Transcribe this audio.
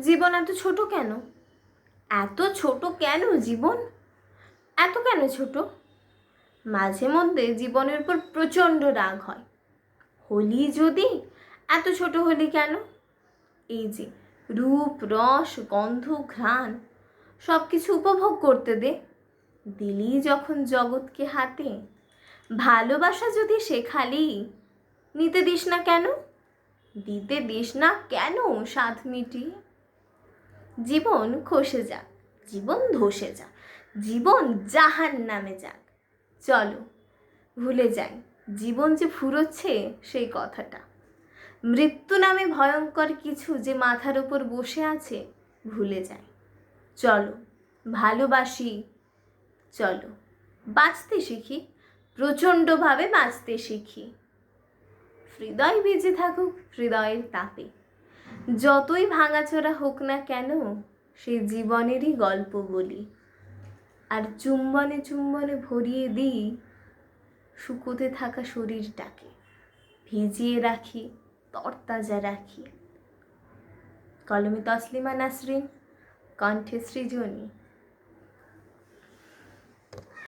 জীবন এত ছোট কেন? এত ছোট কেন জীবন? এত কেন ছোট? মাঝে মধ্যে জীবনের উপর প্রচণ্ড রাগ হয়। হলি যদি এত ছোট হলি কেন? এই যে রূপ, রস, গন্ধ, ঘ্রাণ সব কিছু উপভোগ করতে দে। দিলি যখন জগৎকে হাতে, ভালোবাসা যদি শেখালি, নিতে দিস না কেন? দিতে দিস না কেন সাধ মিটিয়ে? জীবন খসে যাক, জীবন ধসে যাক, জীবন জাহান নামে যাক। চলো, ভুলে যাই, জীবন যে ফুরোচ্ছে সেই কথাটা। মৃত্যু নামে ভয়ঙ্কর কিছু যে মাথার উপর বসে আছে, ভুলে যাই। চলো, ভালোবাসি, চলো, বাঁচতে শিখি, প্রচণ্ডভাবে বাঁচতে শিখি। হৃদয় বেজে থাকুক, হৃদয়ের তাপে। যতই ভাঙাচোরা হোক না কেন সেই জীবনেরই গল্প বলি। আর চুম্বনে চুম্বনে ভরিয়ে দিই শুকোতে থাকা শরীরটাকে। ভিজিয়ে রাখি, তরতাজা রাখি। কলমে তসলিমা নাসরিন, কণ্ঠে সৃজনী।